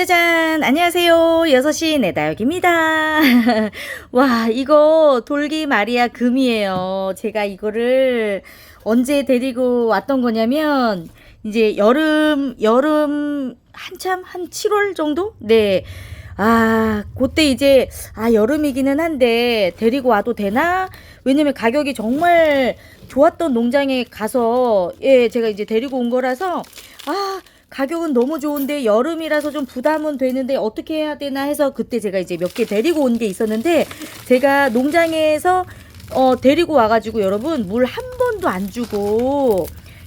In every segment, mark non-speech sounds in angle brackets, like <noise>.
짜잔! 안녕하세요. 6시 내다역입니다. <laughs> 와, 이거 돌기 마리아 금이에요. 제가 이거를 언제 데리고 왔던 거냐면, 이제 여름, 여름, 한참, 한 7월 정도? 네. 아, 그때 이제, 아, 여름이기는 한데, 데리고 와도 되나? 왜냐면 가격이 정말 좋았던 농장에 가서, 예, 제가 이제 데리고 온 거라서, 아, 가격은 너무 좋은데 여름이라서 좀 부담은 되는데 어떻게 해야 되나 해서 그때 제가 이제 몇 개 데리고 온 게 있었는데 제가 농장에서 어 데리고 와가지고 여러분 물 한 번도 안 주고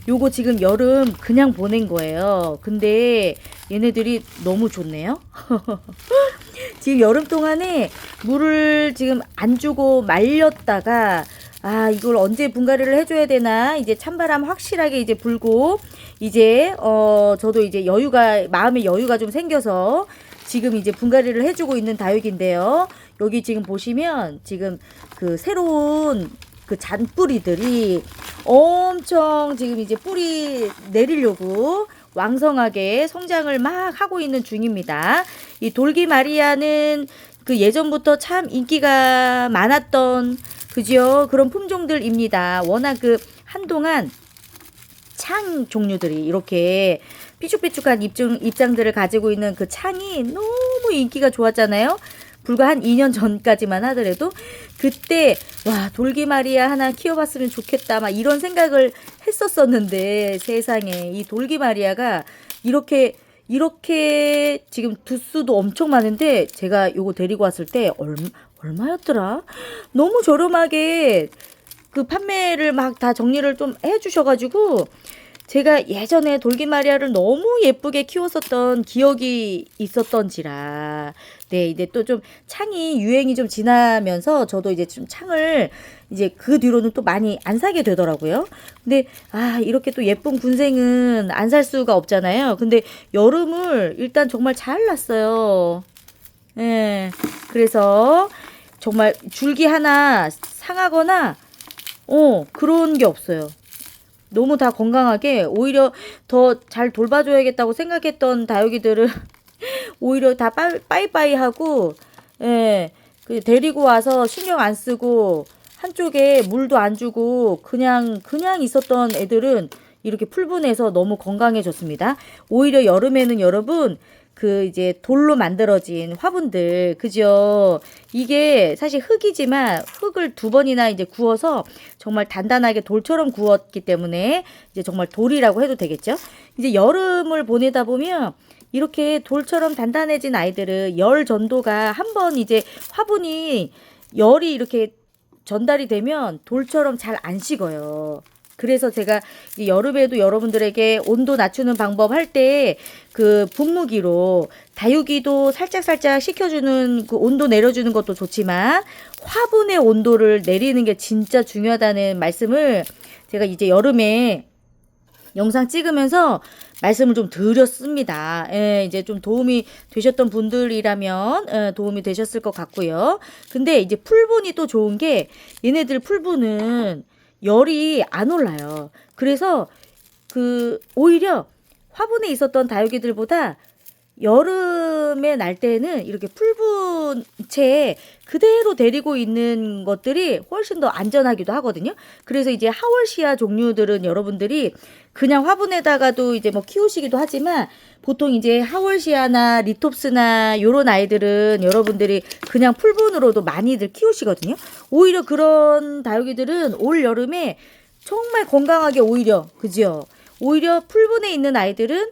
요거 지금 여름 그냥 보낸 거예요. 근데 얘네들이 너무 좋네요. <laughs> 지금 여름 동안에 물을 지금 안 주고 말렸다가 아 이걸 언제 분갈이를 해줘야 되나 이제 찬바람 확실하게 이제 불고 이제 어 저도 이제 여유가 마음의 여유가 좀 생겨서 지금 이제 분갈이를 해주고 있는 다육인데요. 여기 지금 보시면 지금 그 새로운 그 잔뿌리들이 엄청 지금 이제 뿌리 내리려고 왕성하게 성장을 막 하고 있는 중입니다. 이 돌기 마리아는 그 예전부터 참 인기가 많았던 그죠? 그런 품종들입니다. 워낙 그 한동안 창 종류들이 이렇게 삐죽삐죽한 입장, 입장들을 가지고 있는 그 창이 너무 인기가 좋았잖아요. 불과 한 2년 전까지만 하더라도 그때 와 돌기 마리아 하나 키워봤으면 좋겠다 막 이런 생각을 했었었는데 세상에 이 돌기 마리아가 이렇게 이렇게 지금 두수도 엄청 많은데 제가 요거 데리고 왔을 때 얼마 얼마였더라? 너무 저렴하게 그 판매를 막 다 정리를 좀 해주셔가지고 제가 예전에 돌기 마리아를 너무 예쁘게 키웠었던 기억이 있었던지라 네 이제 또 좀 창이 유행이 좀 지나면서 저도 이제 좀 창을 이제 그 뒤로는 또 많이 안 사게 되더라고요. 근데 아 이렇게 또 예쁜 군생은 안 살 수가 없잖아요. 근데 여름을 일단 정말 잘 났어요. 예. 네, 그래서 정말 줄기 하나 상하거나 어 그런 게 없어요. 너무 다 건강하게 오히려 더 잘 돌봐줘야겠다고 생각했던 다육이들을 <laughs> 오히려 다 빠이빠이 하고 예, 그 데리고 와서 신경 안 쓰고 한쪽에 물도 안 주고 그냥 그냥 있었던 애들은 이렇게 풀분해서 너무 건강해졌습니다. 오히려 여름에는 여러분 그 이제 돌로 만들어진 화분들 그죠 이게 사실 흙이지만 흙을 두 번이나 이제 구워서 정말 단단하게 돌처럼 구웠기 때문에 이제 정말 돌이라고 해도 되겠죠 이제 여름을 보내다 보면 이렇게 돌처럼 단단해진 아이들은 열 전도가 한 번 이제 화분이 열이 이렇게 전달이 되면 돌처럼 잘 안 식어요. 그래서 제가 여름에도 여러분들에게 온도 낮추는 방법 할 때 그 분무기로 다육이도 살짝살짝 식혀주는 그 온도 내려주는 것도 좋지만 화분의 온도를 내리는 게 진짜 중요하다는 말씀을 제가 이제 여름에 영상 찍으면서 말씀을 좀 드렸습니다. 예, 이제 좀 도움이 되셨던 분들이라면 예, 도움이 되셨을 것 같고요. 근데 이제 풀분이 또 좋은 게 얘네들 풀분은 열이 안 올라요. 그래서 그 오히려 화분에 있었던 다육이들보다 여름에 날 때는 이렇게 풀분채 그대로 데리고 있는 것들이 훨씬 더 안전하기도 하거든요. 그래서 이제 하월시아 종류들은 여러분들이 그냥 화분에다가도 이제 뭐 키우시기도 하지만 보통 이제 하월시아나 리톱스나 요런 아이들은 여러분들이 그냥 풀분으로도 많이들 키우시거든요. 오히려 그런 다육이들은 올 여름에 정말 건강하게 오히려 그죠? 오히려 풀분에 있는 아이들은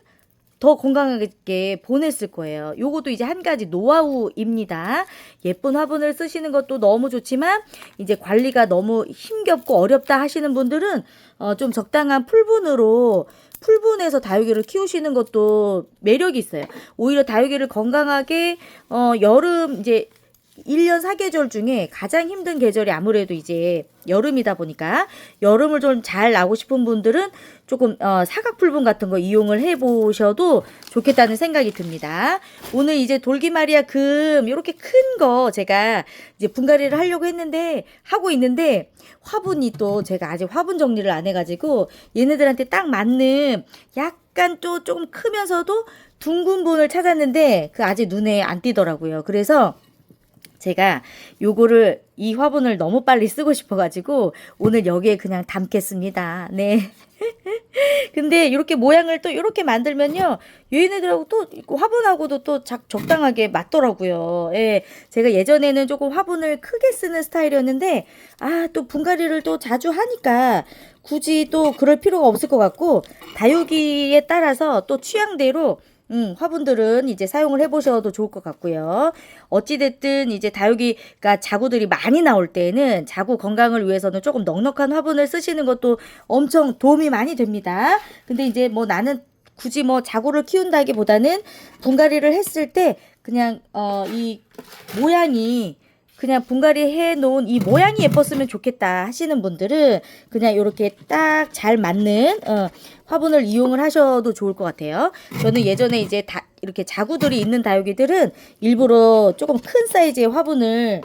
더 건강하게 보냈을 거예요. 요것도 이제 한 가지 노하우입니다. 예쁜 화분을 쓰시는 것도 너무 좋지만 이제 관리가 너무 힘겹고 어렵다 하시는 분들은 어, 좀 적당한 풀분으로 풀분에서 다육이를 키우시는 것도 매력이 있어요. 오히려 다육이를 건강하게 어, 여름 이제 1년 사계절 중에 가장 힘든 계절이 아무래도 이제 여름이다 보니까 여름을 좀 잘 나고 싶은 분들은 조금 어, 사각풀분 같은 거 이용을 해보셔도 좋겠다는 생각이 듭니다. 오늘 이제 돌기마리아 금 이렇게 큰 거 제가 이제 분갈이를 하려고 했는데 하고 있는데 화분이 또 제가 아직 화분 정리를 안 해가지고 얘네들한테 딱 맞는 약간 또 조금 크면서도 둥근 본을 찾았는데 그 아직 눈에 안 띄더라고요. 그래서 제가 요거를 이 화분을 너무 빨리 쓰고 싶어가지고 오늘 여기에 그냥 담겠습니다. 네. <laughs> 근데 이렇게 모양을 또 이렇게 만들면요. 얘네들하고 또 화분하고도 또 작, 적당하게 맞더라고요. 예. 제가 예전에는 조금 화분을 크게 쓰는 스타일이었는데 아, 또 분갈이를 또 자주 하니까 굳이 또 그럴 필요가 없을 것 같고 다육이에 따라서 또 취향대로 음, 화분들은 이제 사용을 해보셔도 좋을 것 같고요. 어찌됐든 이제 다육이가 자구들이 많이 나올 때는 자구 건강을 위해서는 조금 넉넉한 화분을 쓰시는 것도 엄청 도움이 많이 됩니다. 근데 이제 뭐 나는 굳이 뭐 자구를 키운다기보다는 분갈이를 했을 때 그냥 어 이 모양이 그냥 분갈이 해 놓은 이 모양이 예뻤으면 좋겠다 하시는 분들은 그냥 이렇게 딱 잘 맞는 어, 화분을 이용을 하셔도 좋을 것 같아요. 저는 예전에 이제 다 이렇게 자구들이 있는 다육이들은 일부러 조금 큰 사이즈의 화분을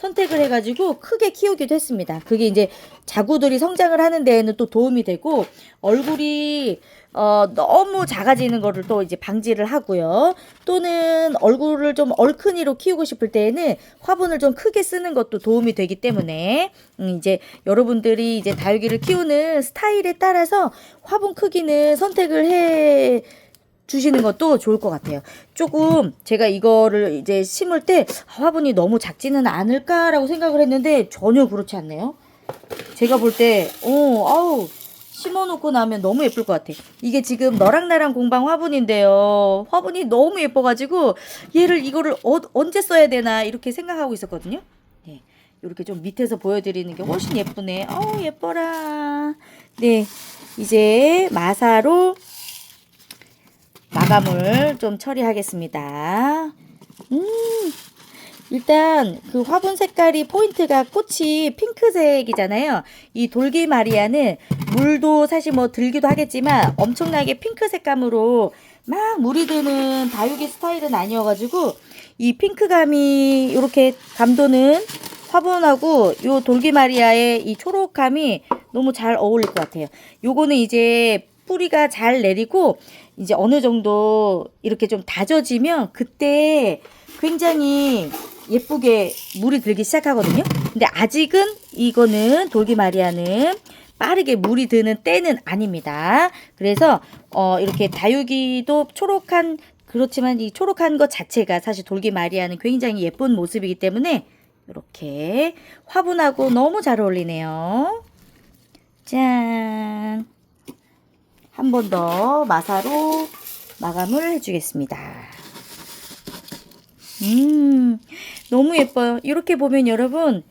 선택을 해가지고 크게 키우기도 했습니다. 그게 이제 자구들이 성장을 하는 데에는 또 도움이 되고 얼굴이 어, 너무 작아지는 거를 또 이제 방지를 하고요. 또는 얼굴을 좀 얼큰이로 키우고 싶을 때에는 화분을 좀 크게 쓰는 것도 도움이 되기 때문에 음, 이제 여러분들이 이제 다육이를 키우는 스타일에 따라서 화분 크기는 선택을 해 주시는 것도 좋을 것 같아요. 조금 제가 이거를 이제 심을 때 아, 화분이 너무 작지는 않을까라고 생각을 했는데 전혀 그렇지 않네요. 제가 볼 때, 어, 아우, 심어놓고 나면 너무 예쁠 것 같아. 이게 지금 너랑 나랑 공방 화분인데요. 화분이 너무 예뻐가지고 얘를 이거를 어, 언제 써야 되나 이렇게 생각하고 있었거든요. 네, 이렇게 좀 밑에서 보여드리는 게 훨씬 예쁘네. 어우 예뻐라. 네, 이제 마사로 마감을 좀 처리하겠습니다. 음, 일단 그 화분 색깔이 포인트가 꽃이 핑크색이잖아요. 이 돌기 마리아는 물도 사실 뭐 들기도 하겠지만 엄청나게 핑크 색감으로 막 물이 드는 다육이 스타일은 아니어가지고 이 핑크감이 이렇게 감도는 화분하고 요 돌기 마리아의 이 초록감이 너무 잘 어울릴 것 같아요. 요거는 이제 뿌리가 잘 내리고 이제 어느 정도 이렇게 좀 다져지면 그때 굉장히 예쁘게 물이 들기 시작하거든요. 근데 아직은 이거는 돌기 마리아는 빠르게 물이 드는 때는 아닙니다. 그래서 어 이렇게 다육이도 초록한 그렇지만 이 초록한 것 자체가 사실 돌기 마리아는 굉장히 예쁜 모습이기 때문에 이렇게 화분하고 너무 잘 어울리네요. 짠. 한 번 더 마사로 마감을 해주겠습니다. 음, 너무 예뻐요. 이렇게 보면 여러분,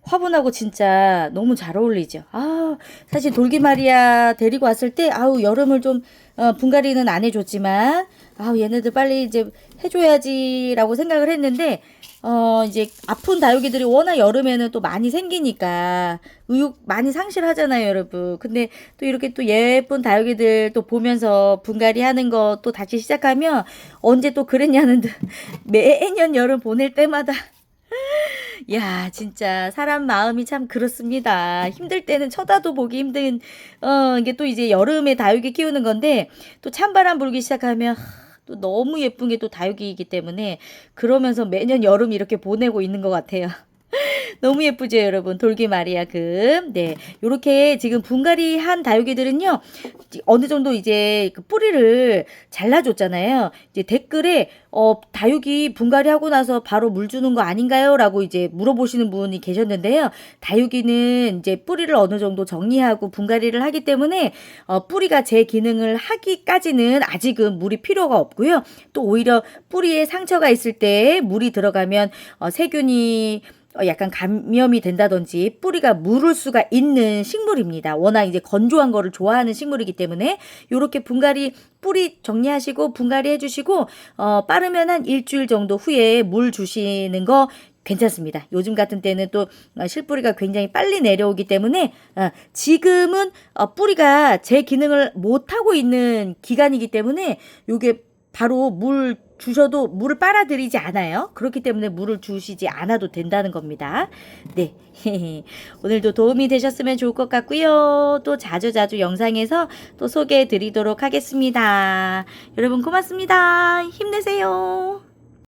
화분하고 진짜 너무 잘 어울리죠. 아, 사실 돌기 마리아 데리고 왔을 때, 아우, 여름을 좀, 어, 분갈이는 안 해줬지만, 아우, 얘네들 빨리 이제 해줘야지라고 생각을 했는데, 어, 이제 아픈 다육이들이 워낙 여름에는 또 많이 생기니까 의욕 많이 상실하잖아요, 여러분. 근데 또 이렇게 또 예쁜 다육이들 또 보면서 분갈이 하는 거 또 다시 시작하면 언제 또 그랬냐는 듯 <laughs> 매년 여름 보낼 때마다 <laughs> 야, 진짜 사람 마음이 참 그렇습니다. 힘들 때는 쳐다도 보기 힘든 어, 이게 또 이제 여름에 다육이 키우는 건데 또 찬바람 불기 시작하면 하, 또 너무 예쁜 게 또 다육이이기 때문에 그러면서 매년 여름 이렇게 보내고 있는 것 같아요. <laughs> 너무 예쁘죠, 여러분? 돌기 마리아 금. 네. 요렇게 지금 분갈이 한 다육이들은요, 어느 정도 이제 그 뿌리를 잘라줬잖아요. 이제 댓글에, 어, 다육이 분갈이 하고 나서 바로 물 주는 거 아닌가요? 라고 이제 물어보시는 분이 계셨는데요. 다육이는 이제 뿌리를 어느 정도 정리하고 분갈이를 하기 때문에, 어, 뿌리가 제 기능을 하기까지는 아직은 물이 필요가 없고요. 또 오히려 뿌리에 상처가 있을 때 물이 들어가면, 어, 세균이 어, 약간 감염이 된다든지 뿌리가 무를 수가 있는 식물입니다. 워낙 이제 건조한 거를 좋아하는 식물이기 때문에 요렇게 분갈이 뿌리 정리하시고 분갈이 해주시고 어, 빠르면 한 일주일 정도 후에 물 주시는 거 괜찮습니다. 요즘 같은 때는 또 어, 실뿌리가 굉장히 빨리 내려오기 때문에 어, 지금은 어, 뿌리가 제 기능을 못 하고 있는 기간이기 때문에 요게 바로 물 주셔도 물을 빨아들이지 않아요. 그렇기 때문에 물을 주시지 않아도 된다는 겁니다. 네. <laughs> 오늘도 도움이 되셨으면 좋을 것 같고요. 또 자주자주 영상에서 또 소개해 드리도록 하겠습니다. 여러분 고맙습니다. 힘내세요.